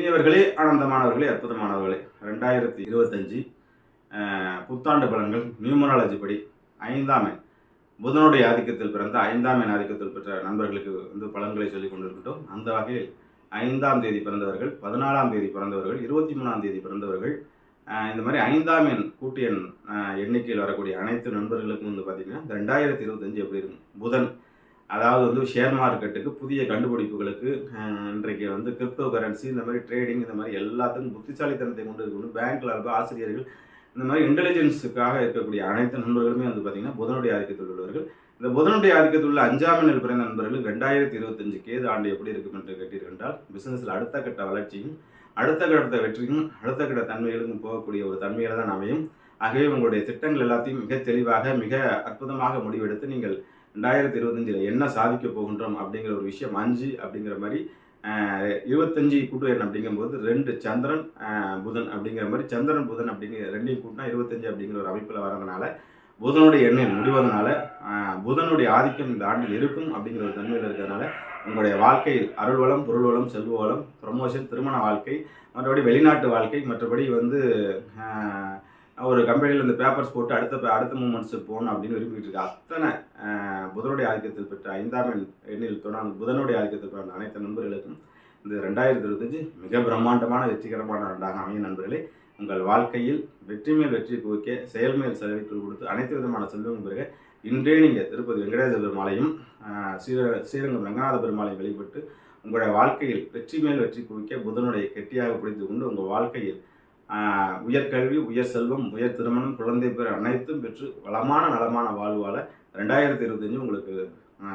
இனியவர்களே ஆனந்தமானவர்களே அற்புதமானவர்களே. ரெண்டாயிரத்தி இருபத்தஞ்சி புத்தாண்டு பலன்கள் நியூமராலஜி படி ஐந்தாம் எண். புதனுடைய ஆதிக்கத்தில் பிறந்த ஐந்தாம் எண் ஆதிக்கத்தில் பெற்ற நண்பர்களுக்கு வந்து பலன்களை சொல்லிக் கொண்டிருக்கட்டும் அந்த வகையில் ஐந்தாம் தேதி பிறந்தவர்கள் பதினாலாம் தேதி பிறந்தவர்கள் இருபத்தி மூணாம் தேதி பிறந்தவர்கள் இந்த மாதிரி ஐந்தாம் எண் கூட்டு எண் எண்ணிக்கையில் வரக்கூடிய அனைத்து நண்பர்களுக்கும் வந்து பார்த்திங்கன்னா இந்த ரெண்டாயிரத்தி இருபத்தஞ்சு எப்படி இருக்கும்? புதன் அதாவது வந்து ஷேர் மார்க்கெட்டுக்கு புதிய கண்டுபிடிப்புகளுக்கு இன்றைக்கு வந்து கிரிப்டோ கரன்சி இந்த மாதிரி ட்ரேடிங் இந்த மாதிரி எல்லாத்துக்கும் புத்திசாலித்தனத்தை கொண்டு இருக்கணும் பேங்க்ல இருக்க ஆசிரியர்கள் இந்த மாதிரி இன்டெலிஜென்ஸுக்காக இருக்கக்கூடிய அனைத்து நண்பர்களுமே வந்து பார்த்திங்கன்னா புதனுடைய ஆதிக்கத்தில் உள்ளவர்கள். இந்த புதனுடைய ஆதிக்கத்தில் உள்ள அஞ்சாம் எண்ணில் பிறந்த நண்பர்கள் ரெண்டாயிரத்தி இருபத்தஞ்சு கேது ஆண்டு எப்படி இருக்கும் என்று கேட்டீர்கள் என்றால் பிசினஸில் அடுத்த கட்ட வளர்ச்சியும் அடுத்த கட்ட வெற்றியும் அடுத்த கட்ட தன்மைகளுக்கும் போகக்கூடிய ஒரு தன்மையில தான் அமையும். ஆகவே உங்களுடைய திட்டங்கள் எல்லாத்தையும் மிக தெளிவாக மிக அற்புதமாக முடிவெடுத்து நீங்கள் ரெண்டாயிரத்தி இருபத்தஞ்சில் என்ன சாதிக்க போகின்றோம் அப்படிங்கிற ஒரு விஷயம் அஞ்சு அப்படிங்கிற மாதிரி இருபத்தஞ்சி இருபத்தஞ்சு கூட்டு எண் அப்படிங்கும்போது ரெண்டு சந்திரன் புதன் அப்படிங்கிற மாதிரி சந்திரன் புதன் அப்படிங்கிற ரெண்டையும் கூட்டினா இருபத்தஞ்சு அப்படிங்கிற ஒரு அமைப்பில் வரதுனால புதனுடைய எண்ணெய் முடிவதனால புதனுடைய ஆதிக்கம் இந்த ஆண்டில் இருக்கும் அப்படிங்கிற ஒரு தன்மையில் இருக்கிறதுனால உங்களுடைய வாழ்க்கையில் அருள் வளம் பொருள் வளம் செல்வ வளம் ப்ரமோஷன் திருமண வாழ்க்கை மற்றபடி வெளிநாட்டு வாழ்க்கை மற்றபடி வந்து ஒரு கம்பெனியில் இந்த பேப்பர்ஸ் போட்டு அடுத்த அடுத்த மூமெண்ட்ஸுக்கு போகணும் அப்படின்னு விரும்பிட்டு இருக்க அத்தனை புதனுடைய ஆதிக்கத்தில் பெற்ற ஐந்தாம் எண்ணில் தொடர்ந்து புதனுடைய ஆதிக்கத்தில் பெற்ற அனைத்து நண்பர்களுக்கும் இந்த ரெண்டாயிரத்தி இருபத்தஞ்சு மிக பிரம்மாண்டமான வெற்றிகரமான ஆண்டாக அமையும் நண்பர்களே. உங்கள் வாழ்க்கையில் வெற்றி மேல் வெற்றி குவிக்க செயல் மேல் செலவிட்டு கொடுத்து அனைத்து விதமான செல்வம் பெருக இன்றே நீங்கள் திருப்பதி வெங்கடேச பெருமாளையும் ஸ்ரீர ஸ்ரீரங்கம் ரங்கநாத பெருமாளையும் வழிபட்டு உங்களுடைய வாழ்க்கையில் வெற்றி மேல் வெற்றி குவிக்க புதனுடைய கெட்டியாக பிடித்து கொண்டு உங்கள் வாழ்க்கையில் உயர்கல்வி உயர் செல்வம் உயர் திருமணம் குழந்தை பேர் அனைத்தும் பெற்று வளமான நலமான வாழ்வால் ரெண்டாயிரத்தி இருபத்தஞ்சு உங்களுக்கு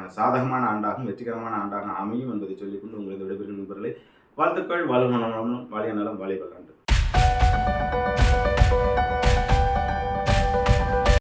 சாதகமான ஆண்டாகும் வெற்றிகரமான ஆண்டாக அமையும் என்பதை சொல்லிக்கொண்டு உங்களது விடைபெறும் நண்பர்களை. வாழ்த்துக்கள். வாழ்வு நலம் வாழிய நலம் வாழிய